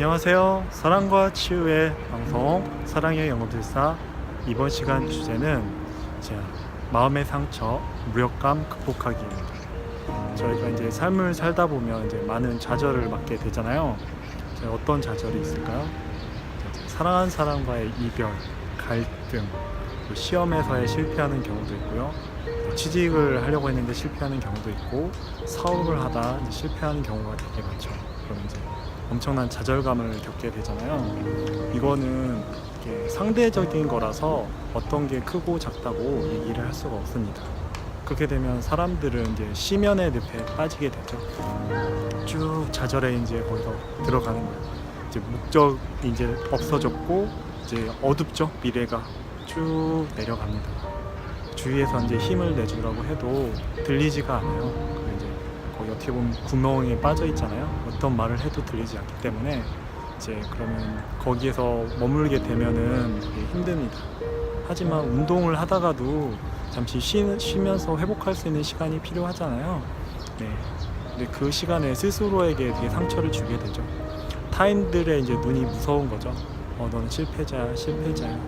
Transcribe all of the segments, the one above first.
안녕하세요. 사랑과 치유의 방송 사랑의 영업들사 이번 시간 주제는 제 마음의 상처 무력감 극복하기입니다. 저희가 이제 삶을 살다 보면 이제 많은 좌절을 맞게 되잖아요. 어떤 좌절이 있을까요? 사랑한 사람과의 이별, 갈등, 또 시험에서의 실패하는 경우도 있고요. 또 취직을 하려고 했는데 실패하는 경우도 있고 사업을 하다 실패하는 경우가 되게 많죠. 그럼 이제 엄청난 좌절감을 겪게 되잖아요. 이거는 상대적인 거라서 어떤 게 크고 작다고 얘기를 할 수가 없습니다. 그렇게 되면 사람들은 이제 심연의 늪에 빠지게 되죠. 쭉 좌절에 이제 거기서 들어가는 거예요. 이제 목적이 이제 없어졌고 이제 어둡죠 미래가 쭉 내려갑니다. 주위에서 이제 힘을 내주라고 해도 들리지가 않아요. 거기 어떻게 보면 구멍에 빠져 있잖아요. 어떤 말을 해도 들리지 않기 때문에 이제 그러면 거기에서 머물게 되면은 힘듭니다. 하지만 운동을 하다가도 잠시 쉬, 쉬면서 회복할 수 있는 시간이 필요하잖아요. 네. 근데 그 시간에 스스로에게 되게 상처를 주게 되죠. 타인들의 이제 눈이 무서운 거죠. 어, 너는 실패자야, 실패자야.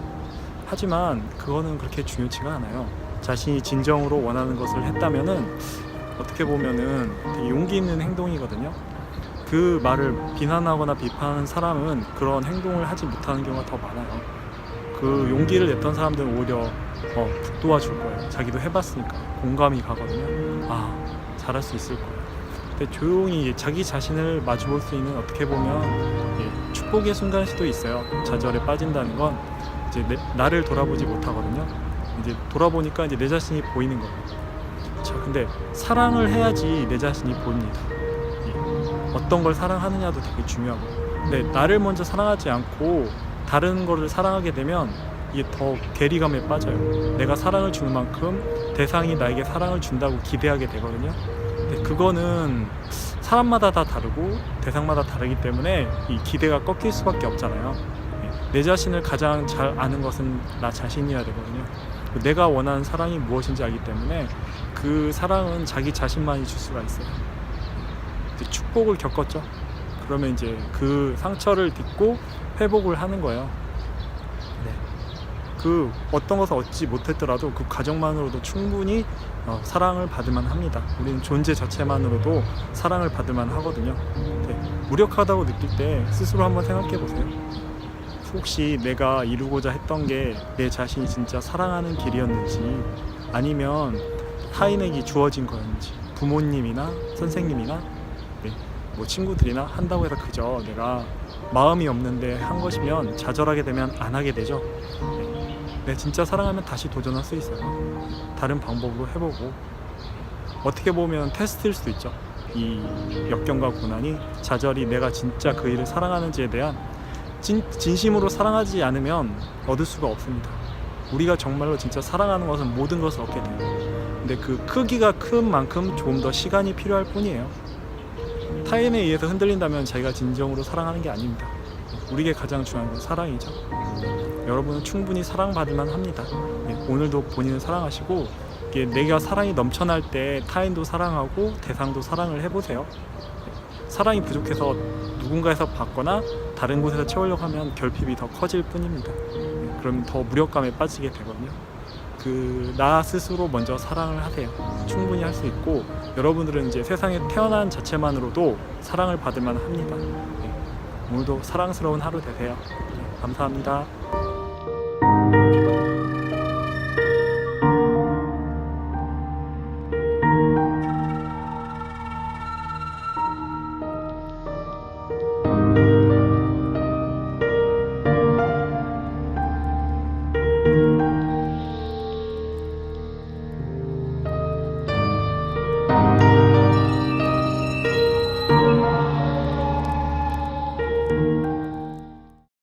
하지만 그거는 그렇게 중요치가 않아요. 자신이 진정으로 원하는 것을 했다면은 어떻게 보면은 되게 용기 있는 행동이거든요. 그 말을 비난하거나 비판하는 사람은 그런 행동을 하지 못하는 경우가 더 많아요. 그 용기를 냈던 사람들은 오히려 어, 북도와줄 거예요. 자기도 해봤으니까 공감이 가거든요. 아 잘할 수 있을 거예요. 근데 조용히 자기 자신을 마주볼 수 있는 어떻게 보면 예, 축복의 순간일 수도 있어요. 좌절에 빠진다는 건 이제 내, 나를 돌아보지 못하거든요. 이제 돌아보니까 이제 내 자신이 보이는 거예요. 자, 근데 사랑을 해야지 내 자신이 보입니다. 예. 어떤 걸 사랑하느냐도 되게 중요하고. 근데 나를 먼저 사랑하지 않고 다른 거를 사랑하게 되면 이게 더 괴리감에 빠져요. 내가 사랑을 주는 만큼 대상이 나에게 사랑을 준다고 기대하게 되거든요. 근데 그거는 사람마다 다 다르고 대상마다 다르기 때문에 이 기대가 꺾일 수밖에 없잖아요. 예. 내 자신을 가장 잘 아는 것은 나 자신이어야 되거든요. 내가 원하는 사랑이 무엇인지 알기 때문에 그 사랑은 자기 자신만이 줄 수가 있어요. 축복을 겪었죠. 그러면 이제 그 상처를 딛고 회복을 하는 거예요. 네. 그 어떤 것을 얻지 못했더라도 그 과정만으로도 충분히 어, 사랑을 받을만 합니다. 우리는 존재 자체만으로도 사랑을 받을만 하거든요. 네. 무력하다고 느낄 때 스스로 한번 생각해 보세요. 혹시 내가 이루고자 했던 게 내 자신이 진짜 사랑하는 길이었는지 아니면 타인에게 주어진 거였는지 부모님이나 선생님이나 네, 뭐 친구들이나 한다고 해서 그저 내가 마음이 없는데 한 것이면 좌절하게 되면 안 하게 되죠. 네, 내 진짜 사랑하면 다시 도전할 수 있어요. 다른 방법으로 해보고 어떻게 보면 테스트일 수도 있죠. 이 역경과 고난이 좌절이 내가 진짜 그 일을 사랑하는지에 대한 진, 진심으로 사랑하지 않으면 얻을 수가 없습니다. 우리가 정말로 진짜 사랑하는 것은 모든 것을 얻게 돼요. 근데 그 크기가 큰 만큼 조금 더 시간이 필요할 뿐이에요. 타인에 의해서 흔들린다면 자기가 진정으로 사랑하는 게 아닙니다. 우리에게 가장 중요한 건 사랑이죠. 여러분은 충분히 사랑받을만 합니다. 예, 오늘도 본인을 사랑하시고 이게 내가 사랑이 넘쳐날 때 타인도 사랑하고 대상도 사랑을 해보세요. 예, 사랑이 부족해서 누군가에서 받거나 다른 곳에서 채우려고 하면 결핍이 더 커질 뿐입니다. 예, 그럼 더 무력감에 빠지게 되거든요. 그 나 스스로 먼저 사랑을 하세요. 충분히 할 수 있고 여러분들은 이제 세상에 태어난 자체만으로도 사랑을 받을 만 합니다. 예, 오늘도 사랑스러운 하루 되세요. 예, 감사합니다.